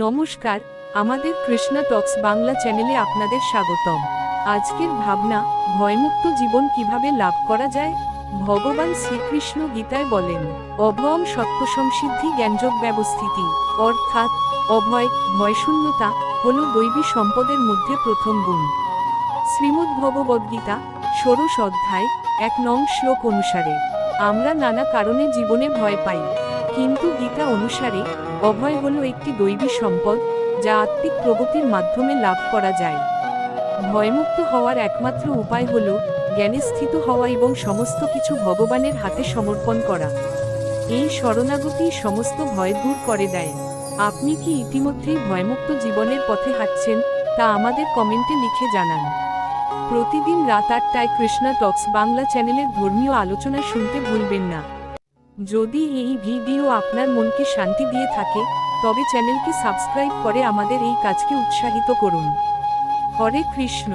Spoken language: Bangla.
নমস্কার, আমাদের কৃষ্ণা টক্স বাংলা চ্যানেলে আপনাদের স্বাগতম। আজকের ভাবনা, ভয়মুক্ত জীবন কীভাবে লাভ করা যায়? ভগবান শ্রীকৃষ্ণ গীতায় বলেন অভয়ম সত্যসংসিদ্ধি জ্ঞানযোগ ব্যবস্থিতি, অর্থাৎ অভয়, ভয়শূন্যতা হল দৈবী সম্পদের মধ্যে প্রথম গুণ। শ্রীমদ্ ভগবদ্গীতা ষোড়শ অধ্যায়, এক নং শ্লোক অনুসারে, আমরা নানা কারণে জীবনে ভয় পাই। কিন্তু গীতা অনুসারে অভয় হল একটি দৈবী সম্পদ যা আত্মিক প্রগতির মাধ্যমে লাভ করা যায়। ভয়মুক্ত হওয়ার একমাত্র উপায় হল জ্ঞানে স্থিত হওয়া এবং সমস্ত কিছু ভগবানের হাতে সমর্পণ করা। এই শরণাগতি সমস্ত ভয় দূর করে দেয়। আপনি কি ইতিমধ্যেই ভয়মুক্ত জীবনের পথে হাঁটছেন, তা আমাদের কমেন্টে লিখে জানান। প্রতিদিন রাত আটটায় কৃষ্ণা টক্স বাংলা চ্যানেলের ধর্মীয় আলোচনা শুনতে ভুলবেন না। যদি এই ভিডিও আপনার মনকে শান্তি দিয়ে থাকে, তবে চ্যানেলকে সাবস্ক্রাইব করে আমাদের এই কাজকে উৎসাহিত করুন। হরে কৃষ্ণ।